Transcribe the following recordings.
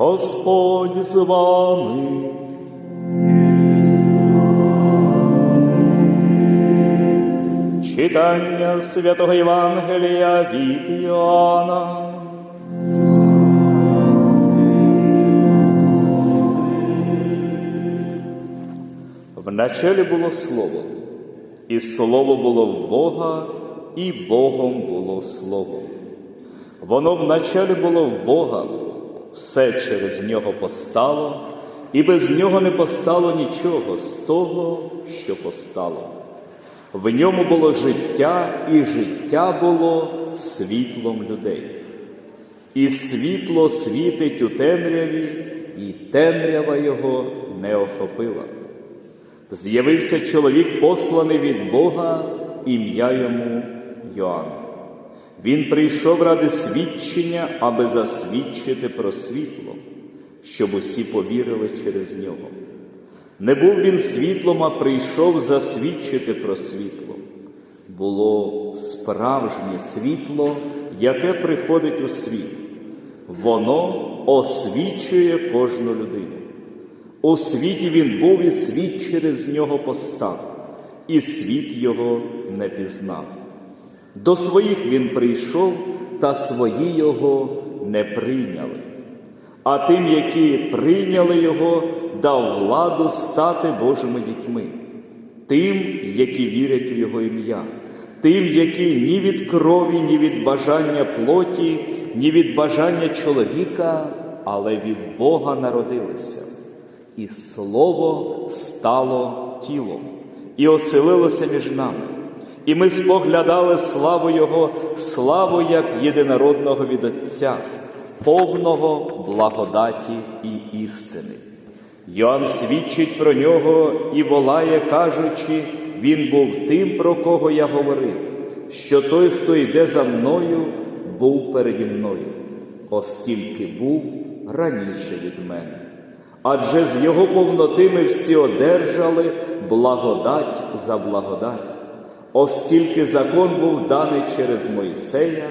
Господь з вами. Читання святого Євангелія від Іоанна. Вначалі було Слово, і Слово було в Бога, і Богом було Слово. Воно вначалі було в Бога, все через нього постало, і без нього не постало нічого з того, що постало. В ньому було життя, і життя було світлом людей. І світло світить у темряві, і темрява його не охопила. З'явився чоловік, посланий від Бога, ім'я йому Йоанн. Він прийшов ради свідчення, аби засвідчити про світло, щоб усі повірили через нього. Не був він світлом, а прийшов засвідчити про світло. Було справжнє світло, яке приходить у світ. Воно освічує кожну людину. У світі він був, і світ через нього постав, і світ його не пізнав. До своїх він прийшов, та свої його не прийняли. А тим, які прийняли його, дав владу стати Божими дітьми, тим, які вірять у Його ім'я, тим, які ні від крові, ні від бажання плоті, ні від бажання чоловіка, але від Бога народилися. І Слово стало тілом і оселилося між нами. І ми споглядали славу Його, славу як єдинородного від Отця, повного благодаті і істини. Йоанн свідчить про нього і волає, кажучи, він був тим, про кого я говорив, що той, хто йде за мною, був переді мною, оскільки був раніше від мене. Адже з його повноти ми всі одержали благодать за благодать, оскільки закон був даний через Мойсея,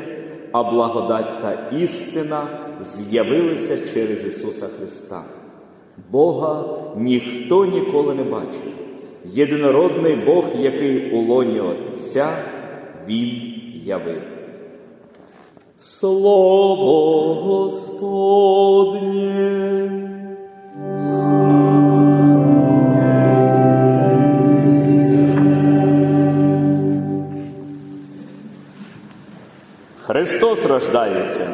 а благодать та істина з'явилися через Ісуса Христа. Бога ніхто ніколи не бачив. Єдинородний Бог, який у лоні Отця, Він явив. Слово Господнє. Христос рождається.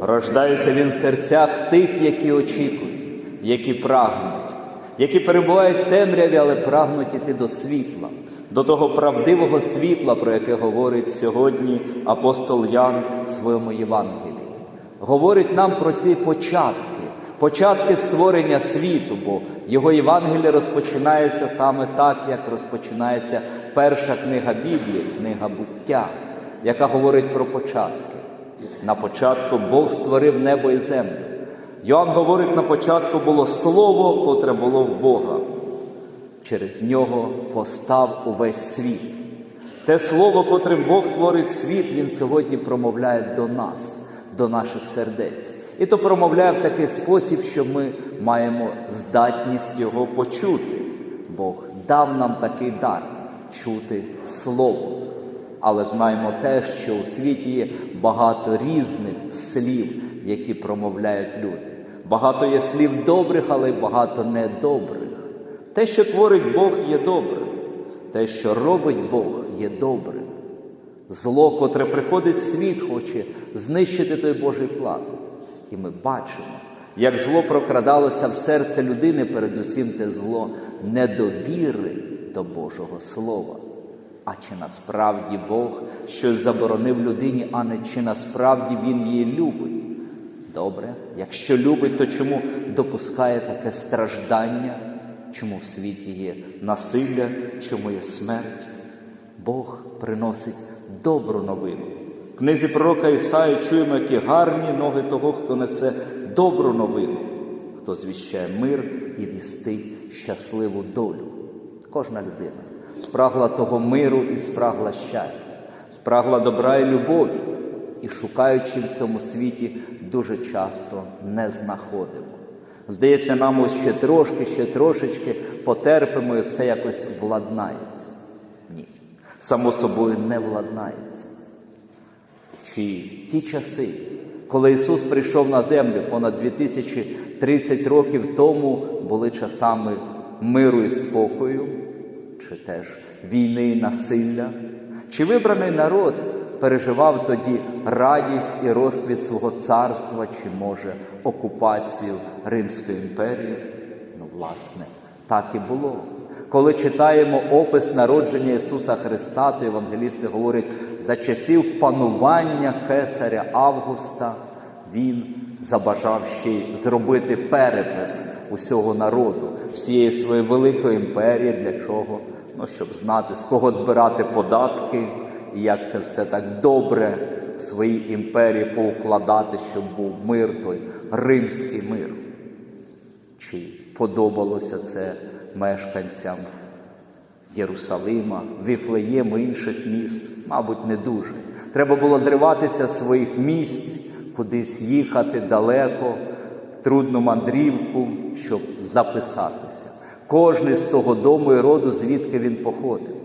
Рождається Він в серцях тих, які очікують, які прагнуть, які перебувають в темряві, але прагнуть іти до світла, до того правдивого світла, про яке говорить сьогодні апостол Ян в своєму Євангелії. Говорить нам про ті початки, початки створення світу, бо його Євангеліє розпочинається саме так, як розпочинається перша книга Біблії, книга буття, яка говорить про початки. На початку Бог створив небо і землю. Йоанн говорить, на початку було слово, котре було в Бога. Через нього постав увесь світ. Те слово, котрим Бог творить світ, Він сьогодні промовляє до нас, до наших сердець. І то промовляє в такий спосіб, що ми маємо здатність його почути. Бог дав нам такий дар чути Слово. Але знаємо те, що у світі є багато різних слів, які промовляють люди. Багато є слів добрих, але й багато недобрих. Те, що творить Бог, є добрим. Те, що робить Бог, є добрим. Зло, котре приходить в світ, хоче знищити той Божий план. І ми бачимо, як зло прокрадалося в серце людини, передусім те зло недовіри до Божого Слова. А чи насправді Бог щось заборонив людині, а не чи насправді Він її любить? Добре, якщо любить, то чому допускає таке страждання? Чому в світі є насилля, чому є смерть? Бог приносить добру новину. В книзі пророка Ісаї чуємо, які гарні ноги того, хто несе добру новину, хто звіщає мир і вістить щасливу долю. Кожна людина спрагла того миру і спрагла щастя, спрагла добра і любові. і шукаючи в цьому світі, дуже часто не знаходимо. Здається, нам ось ще трошки, ще трошечки потерпимо і все якось владнається. Ні, само собою не владнається. Чи ті часи, коли Ісус прийшов на землю понад 2030 років тому, були часами миру і спокою, чи теж війни і насилля? Чи вибраний народ переживав тоді радість і розквіт свого царства, чи може окупацію Римської імперії? Ну, власне, так і було. Коли читаємо опис народження Ісуса Христа, то євангелісти говорять, за часів панування Кесаря Августа він забажав ще й зробити перепис усього народу, всієї своєї великої імперії. Для чого? Ну, щоб знати, з кого збирати податки і як це все так добре в своїй імперії поукладати, щоб був мир, той римський мир. Чи подобалося це мешканцям Єрусалима, Віфлеєму, інших міст? Мабуть, не дуже. Треба було зриватися з своїх місць, кудись їхати далеко, в трудну мандрівку, щоб записатися. Кожний з того дому і роду, звідки він походив.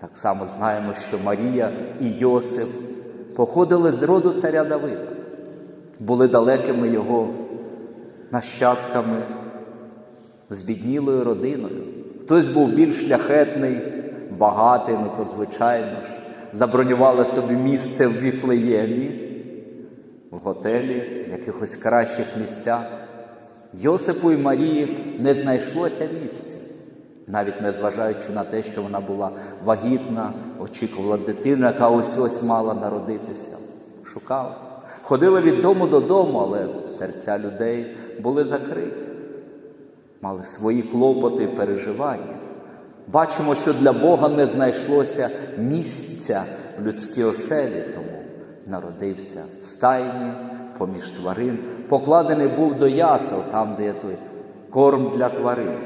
Так само знаємо, що Марія і Йосип походили з роду царя Давида, були далекими його нащадками, збіднілою родиною. Хтось був більш шляхетний, багатий, ну то звичайно ж, забронювали собі місце в Віфлеємі, в готелі, в якихось кращих місцях. Йосипу і Марії не знайшлося місця, навіть не зважаючи на те, що вона була вагітна, очікувала дитину, яка ось ось мала народитися. Шукала. Ходили від дому додому, але серця людей були закриті, мали свої клопоти і переживання. Бачимо, що для Бога не знайшлося місця в людській оселі, народився в стайні, поміж тварин, покладений був до ясел, там, де є той корм для тварин.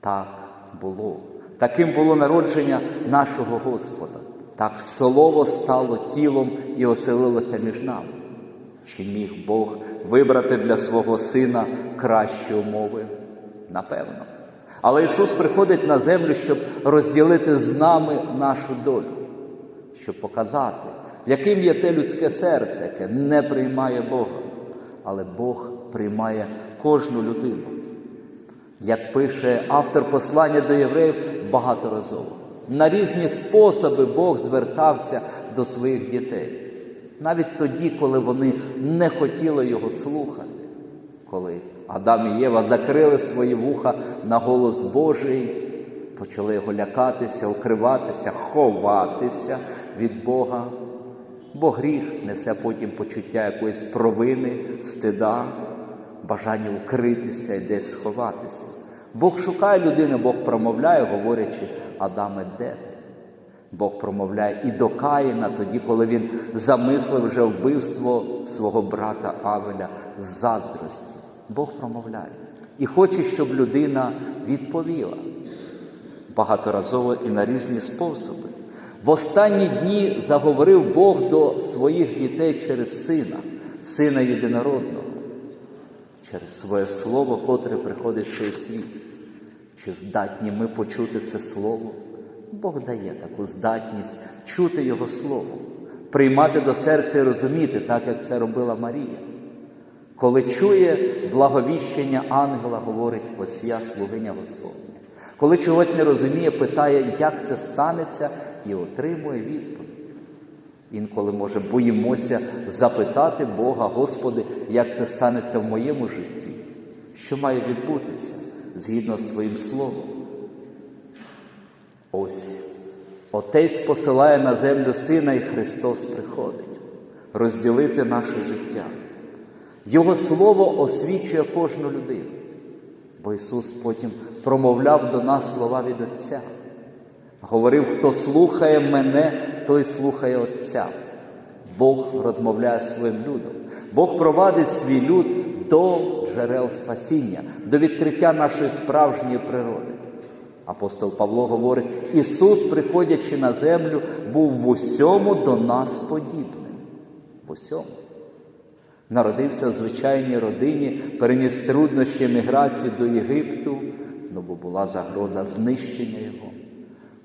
Так було. Таким було народження нашого Господа. Так слово стало тілом і оселилося між нами. Чи міг Бог вибрати для свого сина кращі умови? Напевно. Але Ісус приходить на землю, щоб розділити з нами нашу долю, щоб показати, яким є те людське серце, яке не приймає Бога, але Бог приймає кожну людину. Як пише автор послання до євреїв багаторазово. На різні способи Бог звертався до своїх дітей. Навіть тоді, коли вони не хотіли його слухати, коли Адам і Єва закрили свої вуха на голос Божий, почали його лякатися, укриватися, ховатися від Бога. Бо гріх несе потім почуття якоїсь провини, стида, бажання укритися і десь сховатися. Бог шукає людину, Бог промовляє, говорячи, Адаме, де ти? Бог промовляє і до Каїна тоді, коли він замислив вже вбивство свого брата Авеля з заздрості. Бог промовляє і хоче, щоб людина відповіла багаторазово і на різні способи. В останні дні заговорив Бог до своїх дітей через сина, сина єдинородного, через своє слово, котре приходить в цей світ. Чи здатні ми почути це слово? Бог дає таку здатність чути Його Слово, приймати до серця і розуміти, так як це робила Марія. Коли чує благовіщення ангела, говорить, ось я слугиня Господня. Коли чогось не розуміє, питає, як це станеться, і отримує відповідь. Інколи, може, боїмося запитати Бога, Господи, як це станеться в моєму житті, що має відбутися згідно з Твоїм Словом. Ось Отець посилає на землю Сина і Христос приходить розділити наше життя. Його Слово освічує кожну людину, бо Ісус потім промовляв до нас слова від Отця. Говорив, хто слухає мене, той слухає Отця. Бог розмовляє своїм людом. Бог провадить свій люд до джерел спасіння, до відкриття нашої справжньої природи. Апостол Павло говорить, Ісус, приходячи на землю, був в усьому до нас подібним. В усьому. Народився в звичайній родині, переніс труднощі еміграції до Єгипту, ну бо була загроза знищення його.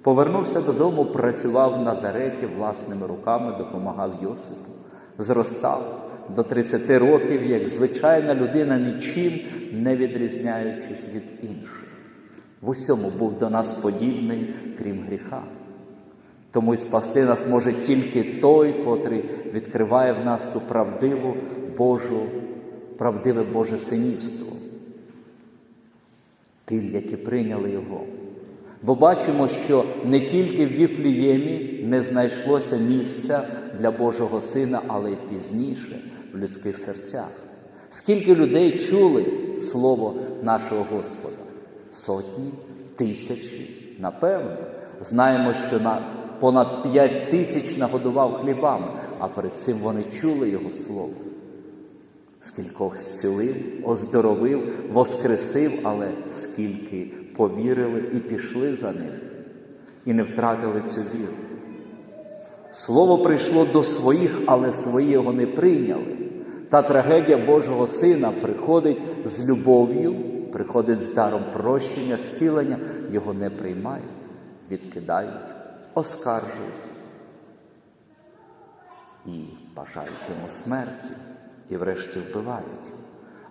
Повернувся додому, працював в Назареті власними руками, допомагав Йосипу, зростав до 30 років, як звичайна людина, нічим не відрізняючись від інших. В усьому був до нас подібний, крім гріха. Тому й спасти нас може тільки той, котрий відкриває в нас ту правдиву Божу, правдиве Боже синівство. Тим, які прийняли Його. Бо бачимо, що не тільки в Віфліємі не знайшлося місця для Божого Сина, але й пізніше в людських серцях. Скільки людей чули Слово нашого Господа? Сотні, тисячі, напевно. Знаємо, що на понад п'ять тисяч нагодував хлібами, а перед цим вони чули Його Слово. Скількох зцілив, оздоровив, воскресив, але скільки повірили і пішли за ним, і не втратили цю віру. Слово прийшло до своїх, але свої його не прийняли. Та трагедія Божого Сина приходить з любов'ю, приходить з даром прощення, зцілення, його не приймають, відкидають, оскаржують і бажають йому смерті, і врешті вбивають.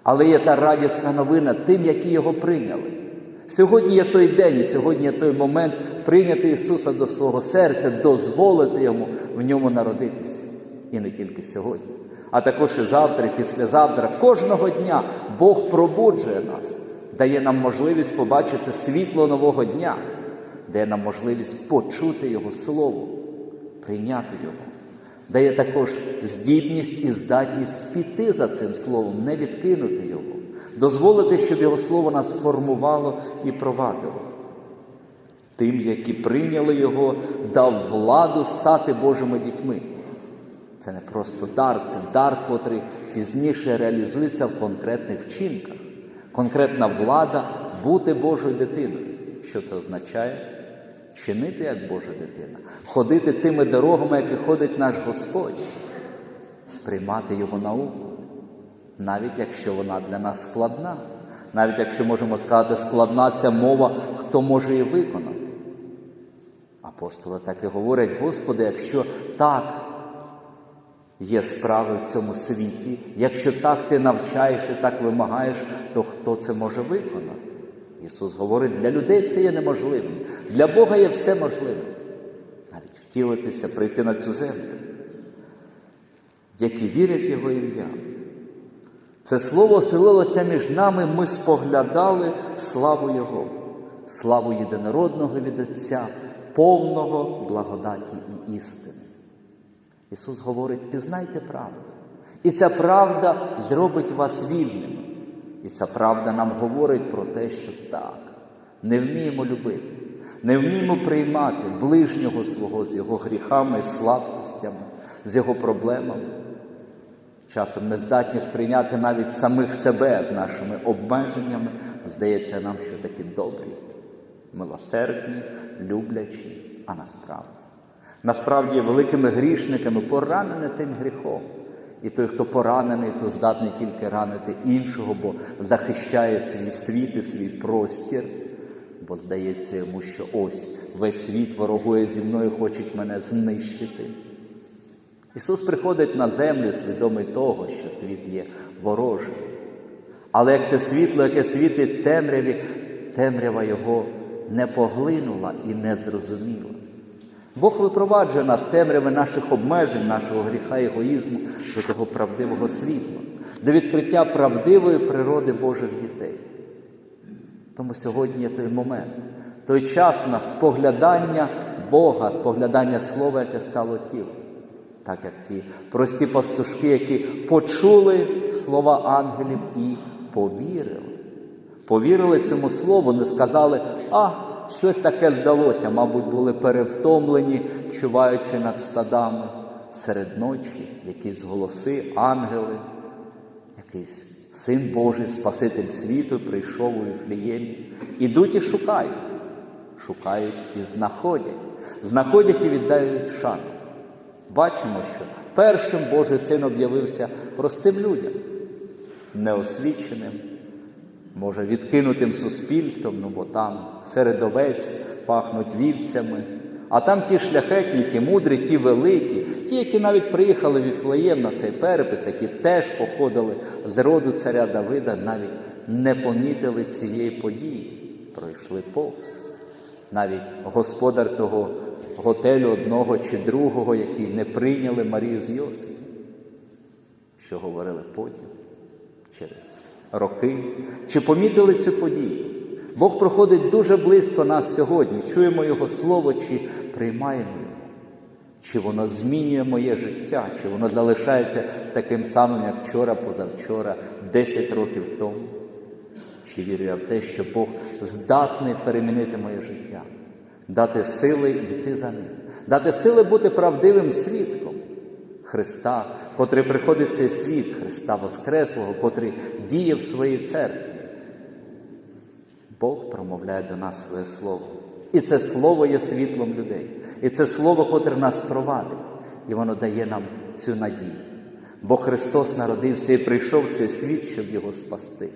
Але є та радісна новина тим, які його прийняли. Сьогодні є той день, і сьогодні є той момент прийняти Ісуса до свого серця, дозволити Йому в ньому народитися. І не тільки сьогодні, а також і завтра, і післязавтра. Кожного дня Бог пробуджує нас, дає нам можливість побачити світло нового дня, дає нам можливість почути Його Слово, прийняти Його. Дає також здібність і здатність піти за цим словом, не відкинути дозволити, щоб його слово нас формувало і провадило. Тим, які прийняли його, дав владу стати Божими дітьми. Це не просто дар, це дар, котрий пізніше реалізується в конкретних вчинках. Конкретна влада бути Божою дитиною. Що це означає? Чинити як Божа дитина, ходити тими дорогами, які ходить наш Господь, сприймати Його науку, навіть якщо вона для нас складна, навіть якщо можемо сказати, складна ця мова, хто може її виконати. Апостоли так і говорять, Господи, якщо так є справи в цьому світі, якщо так ти навчаєш і так вимагаєш, то хто це може виконати? Ісус говорить, для людей це є неможливим. Для Бога є все можливе. Навіть втілитися, прийти на цю землю, які вірять в Його ім'я. Це слово селилося між нами, ми споглядали славу Його, славу єдинородного від Отця, повного благодаті і істини. Ісус говорить, пізнайте правду. І ця правда зробить вас вільними. І ця правда нам говорить про те, що так, не вміємо любити, не вміємо приймати ближнього свого з його гріхами, слабкостями, з його проблемами. Часом не здатні сприйняти навіть самих себе з нашими обмеженнями, здається нам, що такі добрі, милосердні, люблячі, а насправді. Насправді великими грішниками поранені тим гріхом. І той, хто поранений, то здатний тільки ранити іншого, бо захищає свій світ і свій простір, бо здається йому, що ось весь світ ворогує зі мною, хочуть мене знищити. Ісус приходить на землю, свідомий того, що світ є ворожий. Але як те світло, яке світить темряві, темрява його не поглинула і не зрозуміла. Бог випроваджує нас темряви наших обмежень, нашого гріха, егоїзму до того правдивого світла, до відкриття правдивої природи Божих дітей. Тому сьогодні є той момент, той час на споглядання Бога, споглядання Слова, яке стало тілом. Так як ті прості пастушки, які почули слова ангелів і повірили. Повірили цьому слову, не сказали, а щось таке здалося, мабуть, були перевтомлені, чуваючи над стадами серед ночі, якісь голоси, ангели, якийсь син Божий, Спаситель світу, прийшов у Віфліємі. Ідуть і шукають. шукають і знаходять, знаходять і віддають шану. Бачимо, що першим Божий син об'явився простим людям, неосвіченим, може, відкинутим суспільством, ну бо там серед овець пахнуть вівцями, а там ті шляхетні, ті мудрі, ті великі, ті, які навіть приїхали в Іфлеєм на цей перепис, які теж походили з роду царя Давида, навіть не помітили цієї події, пройшли повз. Навіть господар того готелю одного чи другого, який не прийняли Марію з Йосифом, що говорили потім, через роки, чи помітили цю подію. Бог проходить дуже близько нас сьогодні, чуємо Його Слово, чи приймаємо його, чи воно змінює моє життя, чи воно залишається таким самим, як вчора, позавчора, 10 років тому. Чи вірю я в те, що Бог здатний перемінити моє життя, дати сили йти за ним, дати сили бути правдивим свідком Христа, котрий приходить в цей світ, Христа Воскреслого, котрий діє в своїй церкві. Бог промовляє до нас своє слово. І це слово є світлом людей. І це слово, котре нас провадить, і воно дає нам цю надію. Бо Христос народився і прийшов в цей світ, щоб його спасти.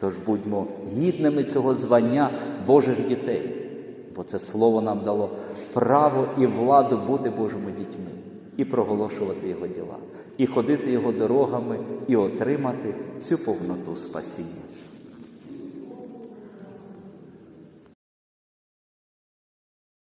Тож будьмо гідними цього звання Божих дітей, бо це слово нам дало право і владу бути Божими дітьми, і проголошувати Його діла, і ходити Його дорогами, і отримати цю повноту спасіння.